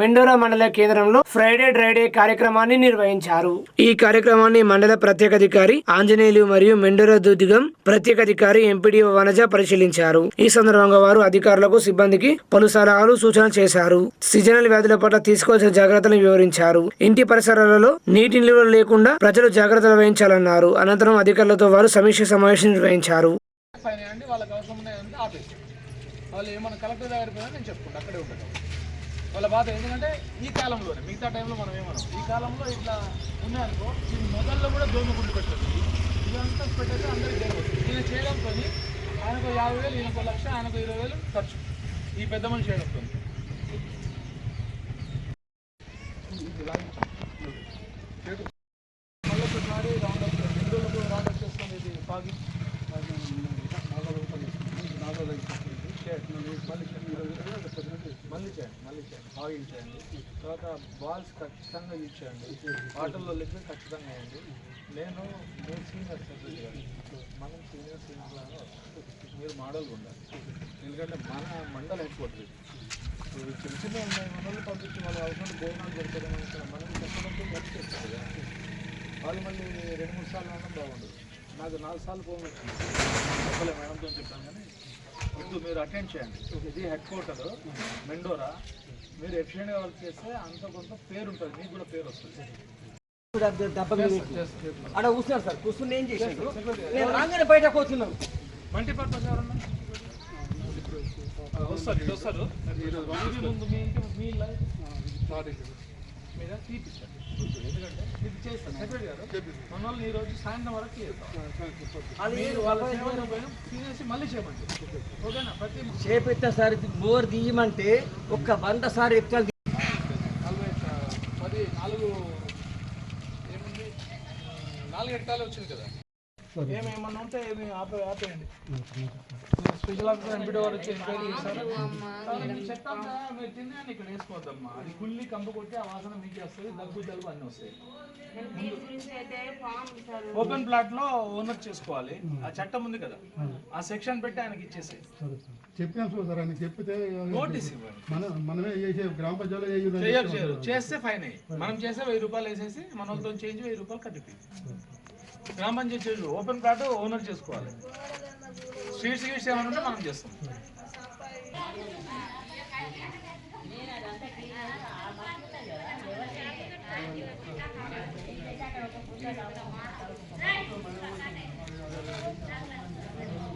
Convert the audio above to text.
మెండోరా మండల కేంద్రంలో Friday dry day కార్యక్రమాన్ని నిర్వహించారు. ఈ కార్యక్రమాన్ని మండల ప్రత్యేక అధికారి ఆంజనేయులు మరియు మెండోరా దుదిగం ప్రత్యేక అధికారి ఎంపీడీఓ వనజ పరిశీలించారు. ఈ సందర్భంగా వారు అధికారులకు సిబ్బందికి పలు సలహాలు సూచనలు చేశారు. సీజనల్ వ్యాధుల పట్ల తీసుకోవాల్సిన జాగ్రత్తలను వివరించారు. ఇంటి పరిసరాలలో నీటి నిల్వలు లేకుండా ప్రజలు జాగ్రత్తలు వహించాలన్నారు. అనంతరం అధికారులతో వారు సమీక్ష సమావేశం నిర్వహించారు. వాళ్ళకి అవసరం ఆపేసి వాళ్ళు ఏమన్నా కలెక్టర్ దగ్గర పోయినా నేను చెప్పుకుంటా అక్కడే ఉంటాను. వాళ్ళ బాధ ఎందుకంటే ఈ కాలంలోనే మిగతా టైంలో మనం ఏమన్నాం ఈ కాలంలో ఇట్లా ఉన్నాయనుకో ఈ మొదల్లో కూడా దోమ గుండు పెట్టచ్చు ఇదంతా పెట్టేసి అందరికి తెలియదు ఈయన చేయడంతో ఆయనకు యాభై వేలు ఈయనకు లక్ష ఆయనకు ఇరవై వేలు ఖర్చు. ఈ పెద్ద మనిషి చేయడంతో మళ్ళీ ఒకసారి రౌండ్ అప్ రెండు రోజులకు రౌండ్ అప్ చేసుకొని ఇది పాకి మళ్ళీ చేయండి మళ్ళీ చేయండి ఆయిల్ చేయండి తర్వాత బాల్స్ ఖచ్చితంగా యూజ్ చేయండి వాటర్లో లిక్విడ్ ఖచ్చితంగా వేయండి నేను మీరు సీనియర్ సెక్రటరీ గారు మనం సీనియర్ సీనియర్ మీరు మోడల్ ఉండాలి ఎందుకంటే మన మండల హెడ్ క్వార్టర్ ఇప్పుడు చిన్న చిన్న ఉన్నాయి మనల్ని పంపించి వాళ్ళు అవసరం భోజనాలు పెడతారు మనం చెప్పడంతో ఖర్చు చేస్తారు కదా వాళ్ళు మళ్ళీ రెండు మూడు సార్లు అనడం బాగుండదు నాకు నాలుగు సార్లు ఫోన్ చెప్పలే మేడంతో చెప్పాను కానీ ముందు మీరు అటెండ్ చేయండి. ఇది హెడ్ క్వార్టర్ మెండోరా మీరు ఎఫిషియెంట్గా వర్క్ చేస్తే అంత కొంత పేరు ఉంటుంది. మీకు కూడా పేరు వస్తుంది. దెబ్బ కూర్చున్నారు సార్. కూర్చుని ఏం నేను రాగానే బయటకు వచ్చినాను మల్టీ పర్పస్ ఎవరన్నా? ఆ, వస్తారు వస్తారు ముందు మీ ఇంటి మీ మీద తీపిచ్చండి ఎందుకంటే ఇది చేస్తాను సెక్రటరీ గారు మన ఈ రోజు సాయంత్రం వరకు చేస్తాం వాళ్ళ సేవలు తినేసి మళ్ళీ చేయమండి ఓకేనా? ప్రతి చేపెట్టిన సార్ బోర్ తీయమంటే ఒక్క వంద సార్ నలభై ఆ, పది నాలుగు ఏముంది? నాలుగు హెక్టార్లు వచ్చింది కదా. ఏమేమన్నా ఉంటే ఏమి ఆపే ఆపేయండి. స్పెషల్ ఆఫీసర్ ఎంపీడీ వారు వచ్చి ఎంక్వైరీ చేశారు మీ చెత్త అంతా మీరు తిన్నాను ఇక్కడ వేసుకోవద్దమ్మా. అది కుళ్ళి కంపు కొట్టి ఆ వాసన మీకే వస్తుంది దగ్గు జలుబు అన్నీ వస్తాయి. ఓపెన్ ప్లాట్లో ఓనర్ చేసుకోవాలి. ఆ చట్టం ఉంది కదా. ఆ సెక్షన్ పెట్టి ఆయనకి ఇచ్చేసాయి. చెప్పినాం చూసారా నీకు చెప్పితే నోటీస్ ఇవ్వండి. మన మనమే చేసే గ్రామ పంచాయతీలో చేయరు చేస్తే ఫైన్ అయ్యి. మనం చేస్తే వెయ్యి రూపాయలు వేసేసి మన వాళ్ళతో చేంజ్ వెయ్యి రూపాయలు కట్టిపి గ్రామ పంచాయతీ ఓపెన్ ప్లాట్ ఓనర్ చేసుకోవాలి. స్ట్రీట్స్ గీట్స్ ఏమైనా మనం చేస్తాం.